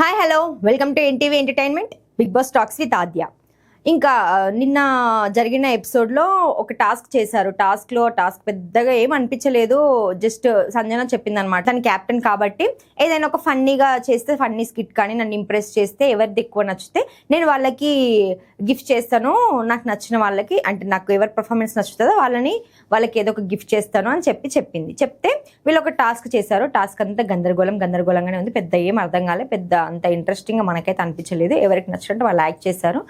Hi, hello. Welcome to NTV Entertainment. Big Boss Talks with Adya. ఇంకా నిన్న జరిగిన ఎపిసోడ్లో ఒక టాస్క్ చేశారు టాస్క్లో టాస్క్ పెద్దగా ఏం అనిపించలేదు జస్ట్ సంజన చెప్పిందనమాట తను క్యాప్టెన్ కాబట్టి ఏదైనా ఒక ఫన్నీగా చేస్తే ఫన్నీ స్కిట్ కానీ నన్ను ఇంప్రెస్ చేస్తే ఎవరిది ఎక్కువ నచ్చితే నేను వాళ్ళకి గిఫ్ట్ చేస్తాను నాకు నచ్చిన వాళ్ళకి అంటే నాకు ఎవరి పర్ఫార్మెన్స్ నచ్చుతుందో వాళ్ళని వాళ్ళకి ఏదో ఒక గిఫ్ట్ చేస్తాను అని చెప్పి చెప్పింది చెప్తే వీళ్ళు ఒక టాస్క్ చేశారు టాస్క్ అంతా గందరగోళం గందరగోళంగానే ఉంది పెద్ద ఏం అర్థం కాలేదు పెద్ద అంత ఇంట్రెస్టింగ్గా మనకైతే అనిపించలేదు ఎవరికి నచ్చినట్టు వాళ్ళు యాక్ట్ చేశారు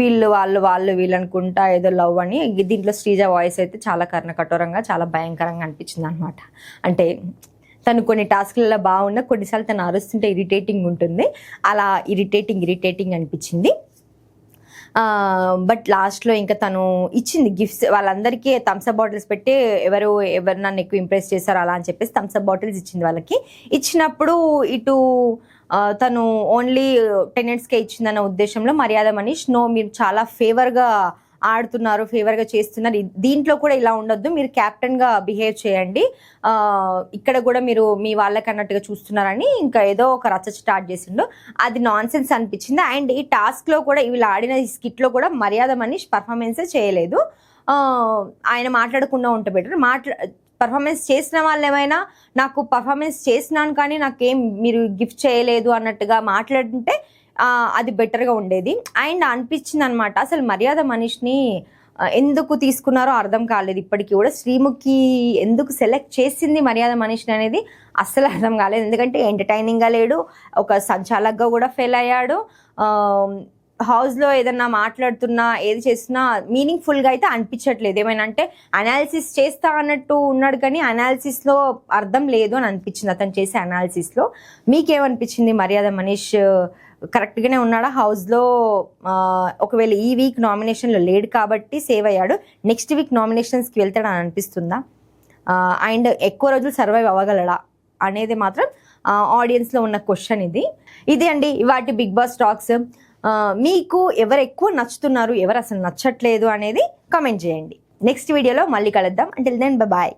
వీళ్ళు వీళ్ళు వాళ్ళు వాళ్ళు వీళ్ళు అనుకుంటా ఏదో లవ్ అని దీంట్లో శ్రీజ వాయిస్ అయితే చాలా కర్ణకఠోరంగా చాలా భయంకరంగా అనిపించింది అనమాట అంటే తను కొన్ని టాస్క్లలో బాగున్నా కొన్నిసార్లు తను అరుస్తుంటే ఇరిటేటింగ్ ఉంటుంది అలా ఇరిటేటింగ్ ఇరిటేటింగ్ అనిపించింది బట్ లాస్ట్లో ఇంకా తను ఇచ్చింది గిఫ్ట్స్ వాళ్ళందరికీ థమ్స్అప్ బాటిల్స్ పెట్టి ఎవరు ఎవరు నన్ను ఎక్కువ ఇంప్రెస్ చేశారు అలా అని చెప్పేసి థమ్స్అప్ బాటిల్స్ ఇచ్చింది వాళ్ళకి ఇచ్చినప్పుడు ఇటు తను ఓన్లీ టెనెంట్స్కే uh, ఇచ్చిందన్న ఉద్దేశంలో మర్యాద మనీష్ నో మీరు చాలా ఫేవర్గా ఆడుతున్నారు ఫేవర్గా చేస్తున్నారు దీంట్లో కూడా ఇలా ఉండొద్దు మీరు క్యాప్టెన్గా బిహేవ్ చేయండి ఇక్కడ కూడా మీరు మీ వాళ్ళకి అన్నట్టుగా చూస్తున్నారని ఇంకా ఏదో ఒక రచ స్టార్ట్ చేసిండు అది నాన్ సెన్స్ అనిపించింది అండ్ ఈ టాస్క్లో కూడా వీళ్ళు ఆడిన ఈ స్కిట్లో కూడా మర్యాద మనిషి పర్ఫార్మెన్సే చేయలేదు ఆయన మాట్లాడకుండా ఉంటే బెటర్ మాట్లా పర్ఫార్మెన్స్ చేసిన వాళ్ళు ఏమైనా నాకు పర్ఫార్మెన్స్ చేసినాను కానీ నాకేం మీరు గిఫ్ట్ చేయలేదు అన్నట్టుగా మాట్లాడుంటే అది బెటర్గా ఉండేది అండ్ అనిపించింది అనమాట అసలు మర్యాద మనిషిని ఎందుకు తీసుకున్నారో అర్థం కాలేదు ఇప్పటికీ కూడా శ్రీముఖి ఎందుకు సెలెక్ట్ చేసింది మర్యాద మనిషిని అనేది అస్సలు అర్థం కాలేదు ఎందుకంటే ఎంటర్టైనింగ్గా లేడు ఒక సంచాలక్గా కూడా ఫెయిల్ అయ్యాడు హౌస్లో ఏదన్నా మాట్లాడుతున్నా ఏది చేస్తున్నా మీనింగ్ఫుల్గా అయితే అనిపించట్లేదు ఏమైనా అంటే అనాలిసిస్ చేస్తా అన్నట్టు ఉన్నాడు కానీ అనాలిసిస్లో అర్థం లేదు అని అనిపించింది అతను చేసే అనాలిసిస్లో మీకేమనిపించింది మర్యాద మనీష్ కరెక్ట్గానే ఉన్నాడా హౌస్లో ఒకవేళ ఈ వీక్ నామినేషన్లో లేడు కాబట్టి సేవ్ అయ్యాడు నెక్స్ట్ వీక్ నామినేషన్స్కి వెళ్తాడు అని అనిపిస్తుందా అండ్ ఎక్కువ రోజులు సర్వైవ్ అవ్వగలడా అనేది మాత్రం ఆడియన్స్లో ఉన్న క్వశ్చన్ ఇది ఇది అండి వాటి బిగ్ బాస్ టాక్స్ మీకు ఎవరు ఎక్కువ నచ్చుతున్నారు ఎవరు అసలు నచ్చట్లేదు అనేది కమెంట్ చేయండి నెక్స్ట్ వీడియోలో మళ్ళీ కలుద్దాం అంటే దెన్ బాయ్